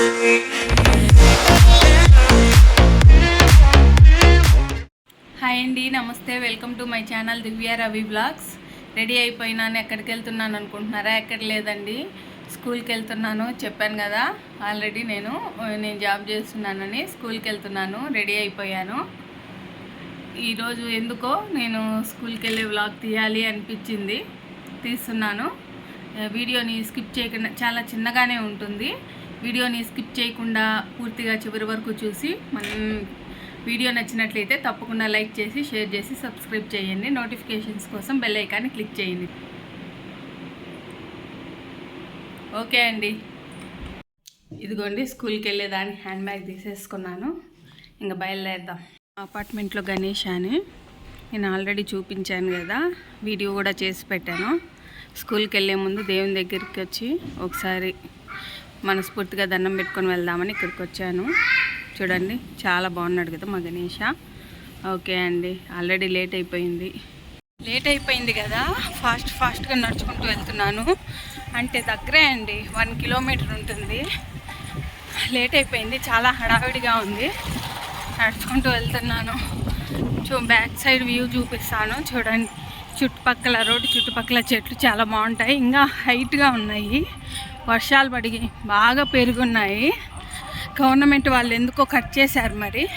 Hi అండి నమస్తే. Welcome to my channel Divya Ravi blogs. Ready అయిపోయినాను ఎక్కడికి వెళ్తున్నాను అనుకుంటున్నారా? ఎక్కడ లేదండి. స్కూల్కి వెళ్తున్నాను చెప్పాను కదా. ఆల్రెడీ నేను నేను జాబ్ చేస్తున్నానని స్కూల్కి వెళ్తున్నాను రెడీ అయిపోయాను. ఈరోజు ఎందుకో నేను స్కూల్కి వెళ్ళే వ్లాగ్ తీయాలి అనిపించింది. తీస్తున్నాను. వీడియోని స్కిప్ చేయకుండా చాలా చిన్నగానే ఉంటుంది. వీడియోని స్కిప్ చేయకుండా పూర్తిగా చివరి వరకు చూసి మనం వీడియో నచ్చినట్లయితే తప్పకుండా లైక్ చేసి షేర్ చేసి సబ్స్క్రైబ్ చేయండి. నోటిఫికేషన్స్ కోసం బెల్ ఐకాన్ని క్లిక్ చేయండి. ఓకే అండి. ఇదిగోండి స్కూల్కి వెళ్ళేదాన్ని హ్యాండ్ బ్యాగ్ తీసేసుకున్నాను. ఇంకా బయలుదేరదాం. అపార్ట్మెంట్లో గణేష్ అని నేను ఆల్రెడీ చూపించాను కదా వీడియో కూడా చేసి పెట్టాను. స్కూల్కి వెళ్ళే ముందు దేవుని దగ్గరికి వచ్చి ఒకసారి మనస్ఫూర్తిగా దండం పెట్టుకొని వెళ్దామని ఇక్కడికి వచ్చాను. చూడండి చాలా బాగున్నాడు కదా మా గణేష. ఓకే అండి ఆల్రెడీ లేట్ అయిపోయింది. లేట్ అయిపోయింది కదా ఫాస్ట్ ఫాస్ట్గా నడుచుకుంటూ వెళ్తున్నాను. అంటే దగ్గరే అండి వన్ కిలోమీటర్ ఉంటుంది. లేట్ అయిపోయింది చాలా హడావిడిగా ఉంది. నడుచుకుంటూ వెళ్తున్నాను. చూ బ్యాక్ సైడ్ వ్యూ చూపిస్తాను చూడండి. చుట్టుపక్కల రోడ్డు చుట్టుపక్కల చెట్లు చాలా బాగుంటాయి. ఇంకా హైట్గా ఉన్నాయి. వర్షాలు పడి బాగా పెరుగున్నాయి. గవర్నమెంట్ వాళ్ళు ఎందుకో కట్ చేశారు మరి.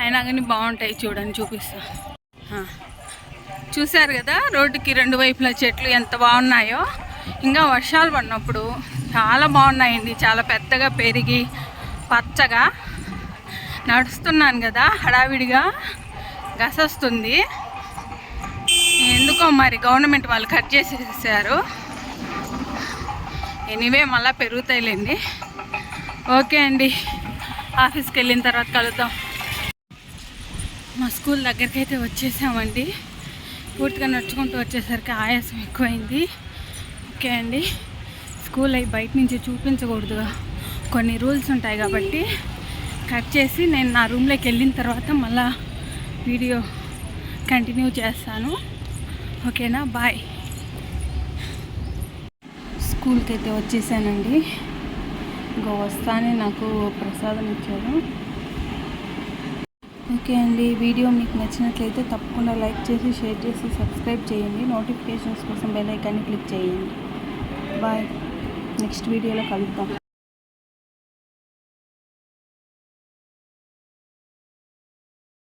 అయినా కానీ బాగుంటాయి చూడండి చూపిస్తా. చూశారు కదా రోడ్డుకి రెండు వైపులా చెట్లు ఎంత బాగున్నాయో. ఇంకా వర్షాలు పడినప్పుడు చాలా బాగున్నాయండి. చాలా పెద్దగా పెరిగి పచ్చగా నడుస్తున్నాను కదా హడావిడిగా. గసొస్తుంది. ఎందుకో మరి గవర్నమెంట్ వాళ్ళు కట్ చేసేసారు. ఎనీవే మళ్ళీ పెరుగుతాయిలేండి. ఓకే అండి. ఆఫీస్కి వెళ్ళిన తర్వాత కలుద్దాం. మా స్కూల్ దగ్గరికి అయితే వచ్చేసామండి. పూర్తిగా నడుచుకుంటూ వచ్చేసరికి ఆయాసం ఎక్కువైంది. ఓకే అండి. స్కూల్ అయి బయట నుంచి చూపించకూడదుగా. కొన్ని రూల్స్ ఉంటాయి కాబట్టి కట్ చేసి నేను నా రూమ్లోకి వెళ్ళిన తర్వాత మళ్ళీ వీడియో కంటిన్యూ చేస్తాను. ఓకేనా? బాయ్. స్కూల్కి అయితే వచ్చేసానండి. ఇంకా వస్తానే నాకు ప్రసాదం ఇచ్చారు. ఓకే అండి వీడియో మీకు నచ్చినట్లయితే తప్పకుండా లైక్ చేసి షేర్ చేసి సబ్స్క్రైబ్ చేయండి. నోటిఫికేషన్స్ కోసం బెల్ ఐకాన్ని క్లిక్ చేయండి. బాయ్. నెక్స్ట్ వీడియోలో కలుద్దాం.